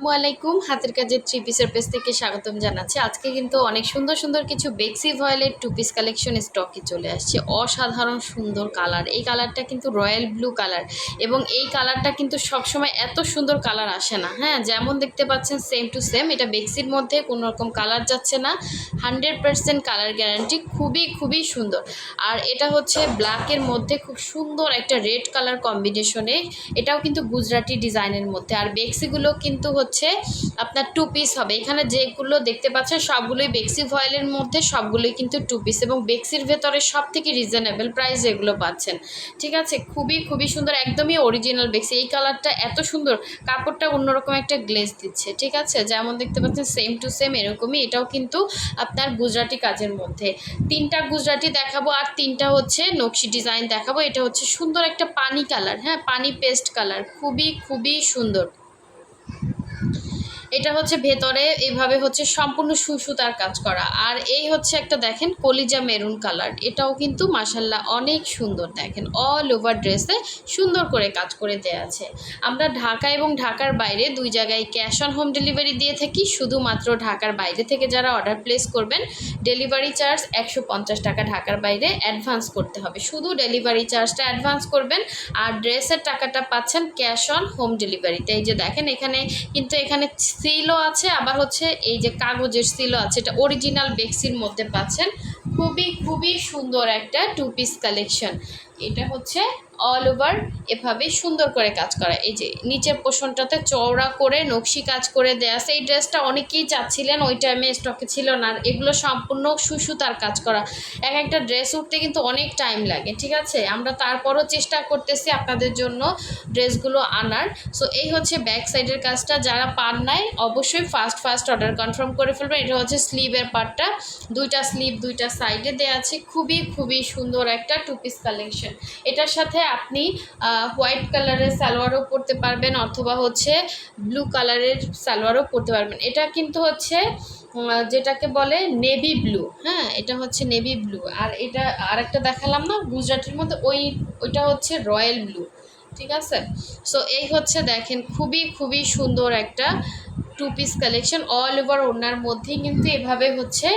আসসালামু আলাইকুম হাতের কাজের থ্রি পিসের পেজ থেকে স্বাগতম জানাচ্ছি। আজকে কিন্তু অনেক সুন্দর সুন্দর কিছু বেক্সি ভয়েলের টু পিস কালেকশন স্টকে চলে আসছে। অসাধারণ সুন্দর কালার এই কালারটা কিন্তু রয়্যাল ব্লু কালার এবং এই কালারটা কিন্তু সবসময় এত সুন্দর কালার আসে না। হ্যাঁ যেমন দেখতে পাচ্ছেন সেম টু সেম এটা বেক্সির মধ্যে কোনো রকম কালার যাচ্ছে না। হান্ড্রেড পার্সেন্ট কালার গ্যারান্টি খুবই খুবই সুন্দর। আর এটা হচ্ছে ব্ল্যাকের মধ্যে খুব সুন্দর একটা রেড কালার কম্বিনেশনে এটাও কিন্তু গুজরাটি ডিজাইনের মধ্যে। আর বেক্সিগুলো কিন্তু হচ্ছে আপনার টু পিস হবে। এখানে যেগুলো দেখতে পাচ্ছেন, সবগুলোই বেক্সি ভয়েলের মধ্যে, সবগুলোই কিন্তু টু পিস এবং বেক্সির ভেতরে সব থেকে রিজনেবল প্রাইস এগুলো পাচ্ছেন। ঠিক আছে? খুবই খুবই সুন্দর, একদমই অরিজিনাল বেক্সি এই কালারটা এত সুন্দর, কাপড়টা অন্যরকম একটা গ্লেজ দিচ্ছে। ঠিক আছে? যেমন দেখতে পাচ্ছেন সেম টু সেম এরকমই। এটাও কিন্তু আপনার গুজরাটি কাজের মধ্যে। তিনটা গুজরাটি দেখাবো, আর তিনটা হচ্ছে নকশি ডিজাইন দেখাবো। এটা হচ্ছে সুন্দর একটা পানি কালার হ্যাঁ? পানি পেস্ট কালার খুবই খুবই সুন্দর। এটা হচ্ছে ভেতরে, এভাবে হচ্ছে সম্পূর্ণ সুসুতার কাজ করা। আর এই হচ্ছে একটা দেখেন কলিজা মেরুন কালার। এটাও কিন্তু মাসাল্লাহ অনেক সুন্দর দেখেন। অল ওভার ড্রেসে সুন্দর করে কাজ করে দেওয়া আছে। আমরা ঢাকা এবং ঢাকার বাইরে দুই জায়গায় ক্যাশ অন হোম ডেলিভারি দিয়ে থাকি। শুধুমাত্র ঢাকার বাইরে থেকে যারা অর্ডার প্লেস করবেন ডেলিভারি চার্জ একশো পঞ্চাশ টাকা ঢাকার বাইরে অ্যাডভান্স করতে হবে। শুধু ডেলিভারি চার্জটা অ্যাডভান্স করবেন আর ড্রেসের টাকাটা পাচ্ছেন ক্যাশ অন হোম ডেলিভারিতে এই যে দেখেন এখানে কিন্তু এখানে সিলও আছে, আবার হচ্ছে এই যে কাগজের সিলও আছে, এটা অরিজিনাল বেক্সির মধ্যে পাচ্ছেন। খুবই খুবই সুন্দর একটা টু পিস কালেকশন এটা হচ্ছে অল ওভার এভাবে সুন্দর করে কাজ করা। এই যে নিচের পোষণটাতে চওড়া করে, নকশি কাজ করে দেয়া আছে। এই ড্রেসটা অনেকেই চাচ্ছিলেন, ওই টাইমে স্টকে ছিল না। আর এগুলো সম্পূর্ণ সুসুতার কাজ করা। এক একটা ড্রেস উঠতে কিন্তু অনেক টাইম লাগে, ঠিক আছে? আমরা তারপরও চেষ্টা করতেছি আপনাদের জন্য ড্রেসগুলো আনার। সো এই হচ্ছে ব্যাক সাইডের কাজটা। যারা পান নাই, অবশ্যই ফার্স্ট ফার্স্ট অর্ডার কনফার্ম করে ফেলবেন। এটা হচ্ছে স্লিভের পার্টটা দুইটা স্লিভ দুইটা সাইডে দেওয়া আছে। খুবই খুবই সুন্দর একটা টু পিস কালেকশন এটার সাথে আপনি হোয়াইট কালারের সালোয়ারও পরতে পারবেন অথবা হচ্ছে ব্লু কালারের সালোয়ারও পরতে পারবেন। এটা কিন্তু হচ্ছে যেটাকে বলে নেভি ব্লু হ্যাঁ? এটা হচ্ছে নেভি ব্লু আর এটা, আরেকটা দেখালাম না, গুজরাটের মধ্যে ওই, ওইটা হচ্ছে রয়্যাল ব্লু ঠিক আছে? সো এই হচ্ছে দেখেন, খুবই খুবই সুন্দর একটা two piece collection all over ওনার মধ্যেই কিন্তু এভাবে হচ্ছে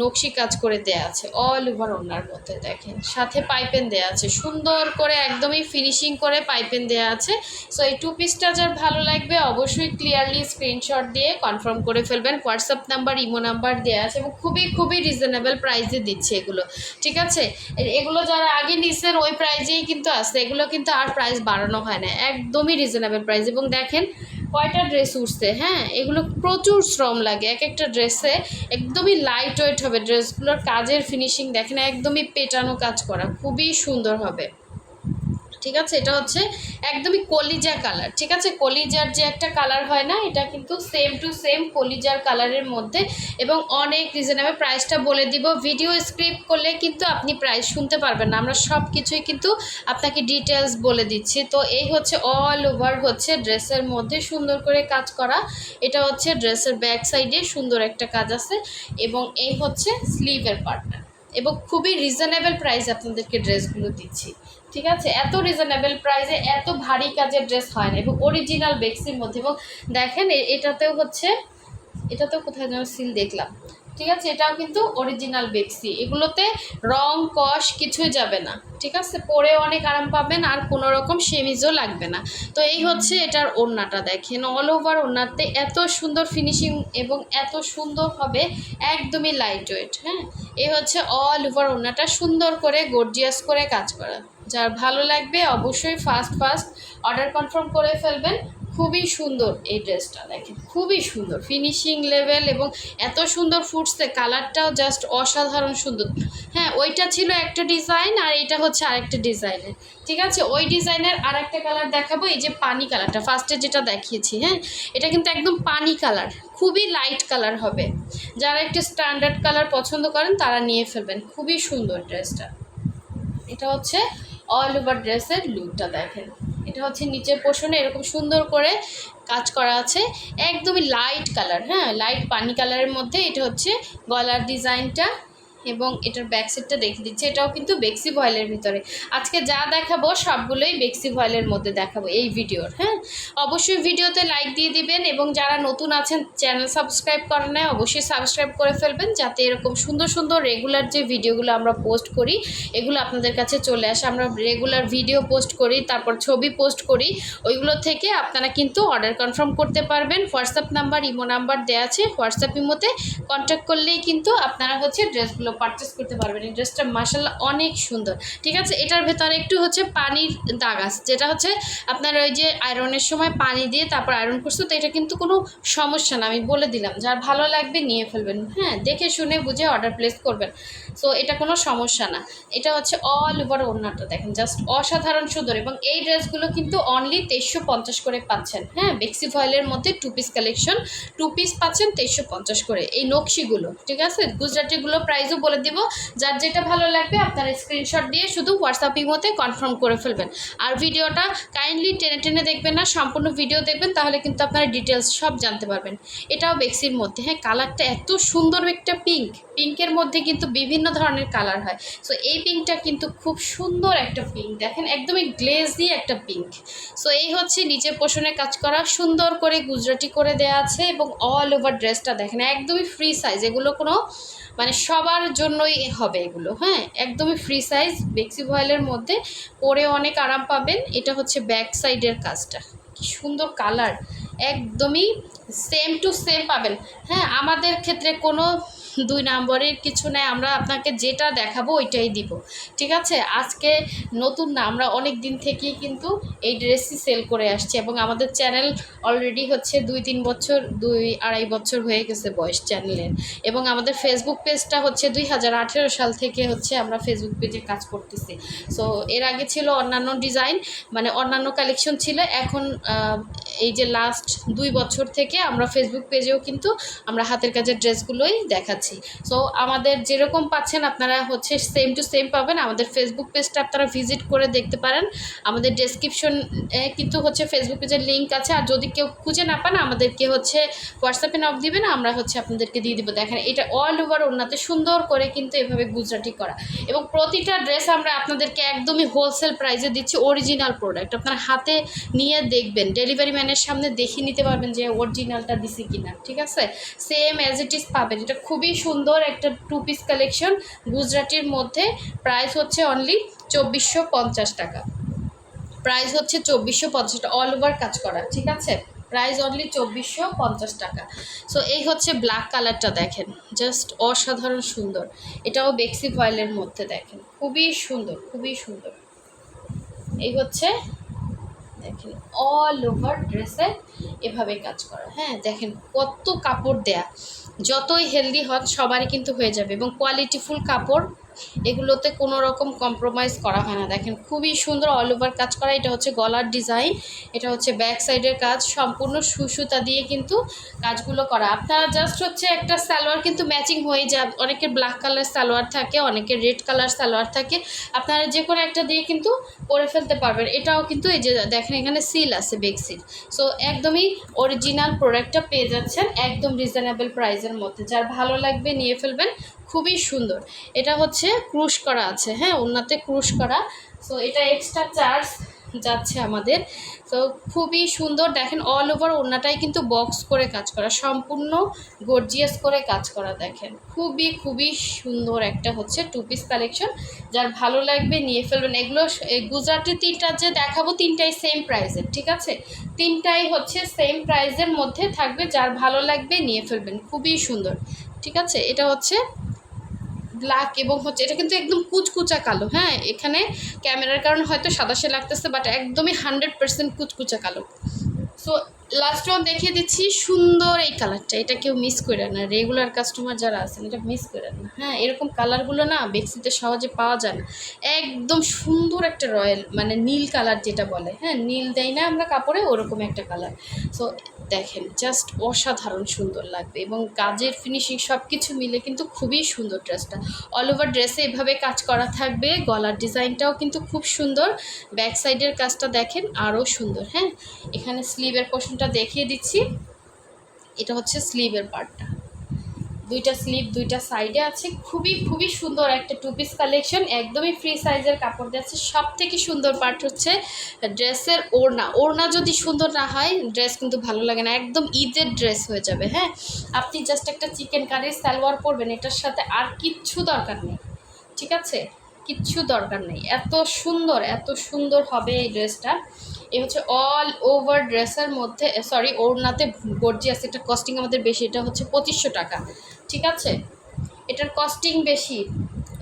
নকশি কাজ করে দেয়া আছে অল ওভার ওনার মধ্যে দেখেন। সাথে পাইপেন দেয়া আছে, সুন্দর করে একদমই ফিনিশিং করে পাইপেন দেয়া আছে। সো এই টু পিসটা যার ভালো লাগবে, অবশ্যই ক্লিয়ারলি স্ক্রিনশট দিয়ে কনফার্ম করে ফেলবেন। হোয়াটসঅ্যাপ নাম্বার ইমো নাম্বার দেওয়া আছে এবং খুবই খুবই রিজনেবল প্রাইসে দিচ্ছে এগুলো, ঠিক আছে? এগুলো যারা আগে নিচ্ছেন ওই প্রাইজেই কিন্তু আসছে এগুলো কিন্তু আর প্রাইস বাড়ানো হয় না, একদমই রিজনেবল প্রাইস এবং দেখেন কয়টা ড্রেস উঠছে? হ্যাঁ এগুলো প্রচুর শ্রম লাগে। এক একটা ড্রেসে একদমই লাইট ওয়েট হবে ড্রেসগুলোর কাজের ফিনিশিং দেখেন, একদমই পেটানো কাজ করা। খুবই সুন্দর হবে। ঠিক আছে? এটা হচ্ছে একদমই কলিজা কালার ঠিক আছে? কলিজার যে একটা কালার হয় না, এটা কিন্তু সেম টু সেম কলিজার কালারের মধ্যে এবং অনেক রিজনেবল প্রাইসটা বলে দিব। ভিডিও স্ক্রিপ্ট করলে কিন্তু আপনি প্রাইস শুনতে পারবেন না। আমরা সব কিছুই কিন্তু আপনাকে ডিটেলস বলে দিচ্ছি। তো এই হচ্ছে অল ওভার হচ্ছে ড্রেসের মধ্যে সুন্দর করে কাজ করা। এটা হচ্ছে ড্রেসের ব্যাক সাইডে সুন্দর একটা কাজ আছে এবং এই হচ্ছে স্লিভের পার্টটা এবং খুবই রিজনেবল প্রাইস আপনাদেরকে ড্রেসগুলো দিচ্ছি। ঠিক আছে? এত রিজনেবল প্রাইসে এত ভারী কাজের ড্রেস হয় না এবং অরিজিনাল বেক্সির মধ্যে এবং দেখেন এটাতেও হচ্ছে, এটাতেও কোথায় যেন সিল দেখলাম। ঠিক আছে? এটাও কিন্তু অরিজিনাল বেক্সি। এগুলোতে রং কষ কিছুই যাবে না। ঠিক আছে? পরে অনেক আরাম পাবেন আর কোনো রকম সেমিজও লাগবে না। তো এই হচ্ছে এটার ওড়নাটা। দেখেন অল ওভার ওড়নাতে এত সুন্দর ফিনিশিং এবং এত সুন্দর হবে, একদমই লাইট ওয়েট হ্যাঁ? এই হচ্ছে অল ওভার ওড়নাটা সুন্দর করে গর্জিয়াস করে কাজ করা। যার ভালো লাগবে অবশ্যই ফার্স্ট ফার্স্ট অর্ডার কনফার্ম করে ফেলবেন। খুবই সুন্দর এই ড্রেসটা দেখেন, খুবই সুন্দর। ফিনিশিং লেভেল এবং এত সুন্দর ফুটছে কালারটাও জাস্ট অসাধারণ সুন্দর। হ্যাঁ ওইটা ছিল একটা ডিজাইন আর এটা হচ্ছে আরেকটা ডিজাইনের ঠিক আছে? ওই ডিজাইনের আরেকটা কালার দেখাবো, এই যে পানি কালারটা ফার্স্টে যেটা দেখিয়েছি হ্যাঁ এটা কিন্তু একদম পানি কালার খুবই লাইট কালার হবে। যারা একটু স্ট্যান্ডার্ড কালার পছন্দ করেন তারা নিয়ে ফেলবেন। খুবই সুন্দর ড্রেসটা এটা হচ্ছে অল ওভার ড্রেসের লুকটা দেখেন। এটা হচ্ছে নিচের পোষণে এরকম সুন্দর করে কাজ করা আছে। একদমই লাইট কালার হ্যাঁ? লাইট পানি কালারের মধ্যে এটা হচ্ছে গলার ডিজাইনটা এবং এটার ব্যাক দেখে দিচ্ছি। এটাও কিন্তু বেক্সি ভয়েলের ভিতরে। আজকে যা দেখাবো সবগুলোই বেক্সি ভয়েলের মধ্যে দেখাবো এই ভিডিওর হ্যাঁ? অবশ্যই ভিডিওতে লাইক দিয়ে দিবেন এবং যারা নতুন আছেন চ্যানেল সাবস্ক্রাইব করেন নাই, অবশ্যই সাবস্ক্রাইব করে ফেলবেন যাতে এরকম সুন্দর সুন্দর রেগুলার যে ভিডিওগুলো আমরা পোস্ট করি, এগুলো আপনাদের কাছে চলে আসে। আমরা রেগুলার ভিডিও পোস্ট করি, তারপর ছবি পোস্ট করি, ওইগুলো থেকে আপনারা কিন্তু অর্ডার কনফার্ম করতে পারবেন। হোয়াটসঅ্যাপ নাম্বার ইমো নাম্বার দেওয়া আছে। হোয়াটসঅ্যাপ ইমোতে কন্ট্যাক্ট করলেই কিন্তু আপনারা হচ্ছে ড্রেসগুলো পারচেস করতে পারবেন। এই ড্রেসটা মাসাল্লাহ অনেক সুন্দর। ঠিক আছে? এটার ভেতরে একটু হচ্ছে পানির দাগ আছে। যেটা হচ্ছে আপনার ওই যে আয়রনের সময় পানি দিয়ে তারপর আয়রন করছ, তো এটা কিন্তু কোনো সমস্যা না। আমি বলে দিলাম, যার ভালো লাগবে নিয়ে ফেলবেন। হ্যাঁ দেখে শুনে বুঝে অর্ডার প্লেস করবেন। সো এটা কোনো সমস্যা না। এটা হচ্ছে অল ওভার ওড়নাটা দেখেন। জাস্ট অসাধারণ সুন্দর এবং এই ড্রেসগুলো কিন্তু অনলি তেইশশো পঞ্চাশ করে পাচ্ছেন। হ্যাঁ বেক্সি ফয়েলের মধ্যে two piece collection two piece পাচ্ছেন তেইশশো পঞ্চাশ করে। এই নকশিগুলো, ঠিক আছে? গুজরাটিগুলো প্রাইসও বলে দিব। যার যেটা ভালো লাগবে আপনারা স্ক্রিনশট দিয়ে শুধু হোয়াটসঅ্যাপ ইমোতে কনফার্ম করে ফেলবেন। আর ভিডিওটা কাইন্ডলি টেনে টেনে দেখবেন না, সম্পূর্ণ ভিডিও দেখবেন, তাহলে কিন্তু আপনারা ডিটেলস সব জানতে পারবেন। এটাও বেক্সির মধ্যে। হ্যাঁ কালারটা এত সুন্দর একটা পিঙ্ক পিঙ্কের মধ্যে কিন্তু বিভিন্ন ধরনের কালার হয়। সো এই পিঙ্কটা কিন্তু খুব সুন্দর একটা পিঙ্ক দেখেন, একদমই গ্লেজি একটা পিঙ্ক সো এই হচ্ছে নিচের পোষণে কাজ করা। সুন্দর করে গুজরাটি করে দেওয়া আছে এবং অল ওভার ড্রেসটা দেখেন, একদমই ফ্রি সাইজ এগুলো কোনো মানে সবার জন্যই হবে এগুলো হ্যাঁ? একদমই ফ্রি সাইজ বেক্সি ভয়েলের মধ্যে পরে অনেক আরাম পাবেন। এটা হচ্ছে ব্যাক সাইডের কাজটা। কি সুন্দর কালার একদমই সেম টু সেম পাবেন। হ্যাঁ আমাদের ক্ষেত্রে কোনো দুই নম্বরের কিছু নেই, আমরা আপনাকে যেটা দেখাবো ওইটাই দিব। ঠিক আছে? আজকে নতুন না, আমরা অনেক দিন থেকেই কিন্তু এই ড্রেসই সেল করে আসছি এবং আমাদের চ্যানেল অলরেডি হচ্ছে দুই তিন বছর, দুই আড়াই বছর হয়ে গেছে বয়স চ্যানেলের এবং আমাদের ফেসবুক পেজটা হচ্ছে দুই হাজার আঠেরো সাল থেকে হচ্ছে আমরা ফেসবুক পেজে কাজ করতেছি। সো এর আগে ছিল অন্যান্য ডিজাইন মানে অন্যান্য কালেকশন ছিল, এখন এই যে লাস্ট দুই বছর থেকে আমরা ফেসবুক পেজেও কিন্তু আমরা হাতের কাজের ড্রেসগুলোই দেখাচ্ছি। সো আমাদের যেরকম পাচ্ছেন আপনারা হচ্ছে সেম টু সেম পাবেন। আমাদের ফেসবুক পেজটা আপনারা ভিজিট করে দেখতে পারেন। আমাদের ডেসক্রিপশন কিন্তু হচ্ছে ফেসবুক পেজের লিঙ্ক আছে। আর যদি কেউ খুঁজে না পান, আমাদেরকে হচ্ছে হোয়াটসঅ্যাপে নক দিবেন। আমরা হচ্ছে আপনাদেরকে দিয়ে দিব। দেখেন, এটা অল ওভার ওনাতে সুন্দর করে কিন্তু এভাবে গুজরাটি করা। এবং প্রতিটা ড্রেস আমরা আপনাদেরকে একদমই হোলসেল প্রাইসে দিচ্ছি। অরিজিনাল প্রোডাক্ট আপনারা হাতে নিয়ে দেখবেন। ডেলিভারি ম্যানের সামনে দেখিয়ে নিতে পারবেন যে অরিজিনালটা দিছি কিনা। ঠিক আছে? সেম অ্যাজ ইট ইজ পাবেন। এটা খুবই সুন্দর একটা টু পিস কালেকশন গুজরাটির মধ্যে। প্রাইস হচ্ছে অনলি চব্বিশশো পঞ্চাশ টাকা। প্রাইস হচ্ছে চব্বিশশো পঞ্চাশ টাকা। অল ওভার কাজ করা, ঠিক আছে? প্রাইস অনলি চব্বিশশো পঞ্চাশ টাকা। সো এই হচ্ছে ব্ল্যাক কালারটা দেখেন। জাস্ট অসাধারণ সুন্দর। এটাও বেক্সি ভয়েলের মধ্যে দেখেন। খুবই সুন্দর খুবই সুন্দর। এই হচ্ছে দেখেন অল ওভার ড্রেসে এভাবে কাজ করা। হ্যাঁ দেখেন কত কাপড় দেয়া। যতই হেলদি হন, সবারই কিন্তু হয়ে যাবে এবং কোয়ালিটিফুল কাপড় এগুলোতে কোনো রকম কম্প্রোমাইজ করা হয় না। দেখেন, খুবই সুন্দর অল ওভার কাজ করা। এটা হচ্ছে গলার ডিজাইন এটা হচ্ছে ব্যাক সাইডের কাজ। সম্পূর্ণ সুসুতা দিয়ে কিন্তু কাজগুলো করা। আপনারা জাস্ট হচ্ছে একটা সালোয়ার কিন্তু ম্যাচিং হয়ে যায় অনেকের ব্ল্যাক কালার সালোয়ার থাকে অনেকের রেড কালার সালোয়ার থাকে। আপনারা যে কোনো একটা দিয়ে কিন্তু পরে ফেলতে পারবেন। এটাও কিন্তু এই যে দেখেন, এখানে সিল আছে বেক্সির সো একদমই অরিজিনাল প্রোডাক্টটা পেয়ে যাচ্ছেন একদম রিজনেবল প্রাইসের মধ্যে। যার ভালো লাগবে নিয়ে ফেলবেন খুবই সুন্দর। এটা হচ্ছে ক্রুশ করা আছে হ্যাঁ ওনাতে ক্রুশ করা। সো এটা এক্সট্রা চার্জ যাচ্ছে আমাদের। তো খুবই সুন্দর, দেখেন অল ওভার ওনাটাই কিন্তু বক্স করে কাজ করা, সম্পূর্ণ গর্জিয়াস করে কাজ করা, দেখেন। খুবই খুবই সুন্দর একটা হচ্ছে টু পিস কালেকশন যার ভালো লাগবে নিয়ে ফেলবেন। এগুলো স- এই গুজরাটি তিনটা যে দেখাবো, তিনটাই সেম প্রাইসের ঠিক আছে? তিনটাই হচ্ছে সেম প্রাইসের মধ্যে থাকবে, যার ভালো লাগবে নিয়ে ফেলবেন। খুবই সুন্দর, ঠিক আছে? এটা হচ্ছে ব্ল্যাক এবং হচ্ছে এটা কিন্তু একদম কুচকুচা কালো হ্যাঁ? এখানে ক্যামেরার কারণে হয়তো সাদাশে লাগতেছে বাট একদমই হান্ড্রেড পার্সেন্ট কুচকুচা কালো। সো লাস্ট ওয়ান দেখিয়ে দিচ্ছি, সুন্দর এই কালারটা এটা কেউ মিস করে না। রেগুলার কাস্টমার যারা আছেন, এটা মিস করে না। হ্যাঁ এরকম কালারগুলো না বেক্সিতে সহজে পাওয়া যায় না। একদম সুন্দর একটা রয়্যাল মানে নীল কালার যেটা বলে। হ্যাঁ নীল দেয় না আমরা কাপড়ে, ওরকম একটা কালার সো দেখেন জাস্ট অসাধারণ সুন্দর লাগবে। এবং কাজের ফিনিশিং সব কিছু মিলে কিন্তু খুবই সুন্দর ড্রেসটা অল ওভার ড্রেসে এভাবে কাজ করা থাকবে। গলার ডিজাইনটাও কিন্তু খুব সুন্দর। ব্যাক সাইডের কাজটা দেখেন আরও সুন্দর। হ্যাঁ এখানে স্লিভের পোর্শনটা দেখিয়ে দিচ্ছি। এটা হচ্ছে স্লিভের পার্টটা। দুইটা স্লিপ দুইটা সাইডে আছে। খুবই খুবই সুন্দর একটা টু পিস কালেকশন একদমই ফ্রি সাইজের কাপড় যাচ্ছে সব থেকে সুন্দর পার্ট হচ্ছে ড্রেসের ওড়না। ওড়না যদি সুন্দর না হয় ড্রেস কিন্তু ভালো লাগে না। একদম ঈদের ড্রেস হয়ে যাবে হ্যাঁ? আপনি জাস্ট একটা চিকেন কারির সালোয়ার পরবেন, এটার সাথে আর কিচ্ছু দরকার নেই। ঠিক আছে? কিচ্ছু দরকার নেই। এত সুন্দর এত সুন্দর হবে এই ড্রেসটা এই হচ্ছে অল ওভার ড্রেসের মধ্যে সরি ওড়নাতে গর্জিয়াস এটা কস্টিং আমাদের বেশি, এটা হচ্ছে পঁচিশশো টাকা, ঠিক আছে? এটার কস্টিং বেশি,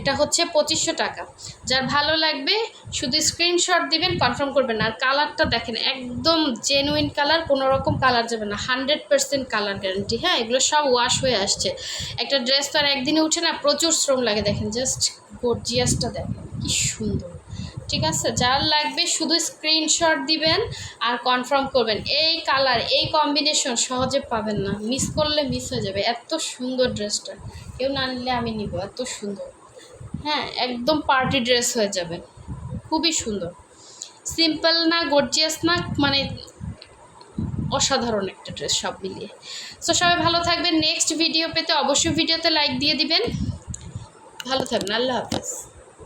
এটা হচ্ছে পঁচিশশো টাকা। যার ভালো লাগবে, শুধু স্ক্রিনশট দিবেন কনফার্ম করবেন, আর কালারটা দেখেন, একদম জেনুইন কালার কোনো রকম কালার যাবে না হান্ড্রেড পার্সেন্ট কালার গ্যারান্টি হ্যাঁ? এগুলো সব ওয়াশ হয়ে আসছে। একটা ড্রেস তো আর একদিনে উঠে না, প্রচুর শ্রম লাগে, দেখেন জাস্ট গর্জিয়াসটা দেখেন, কি সুন্দর। ঠিক আছে? যার লাগবে শুধু স্ক্রিনশট দিবেন আর কনফার্ম করবেন। এই কালার এই কম্বিনেশন সহজে পাবেন না। মিস করলে মিস হয়ে যাবে। এত সুন্দর ড্রেসটা কেউ না নিলে আমি নিব। এত সুন্দর। হ্যাঁ একদম পার্টি ড্রেস হয়ে যাবে। খুবই সুন্দর। সিম্পল না গর্জিয়াস না মানে অসাধারণ একটা ড্রেস সব মিলিয়ে। সো সবাই ভালো থাকবেন। নেক্সট ভিডিও পেতে অবশ্যই ভিডিওতে লাইক দিয়ে দিবেন। ভালো থাকবেন। আল্লাহ হাফেজ।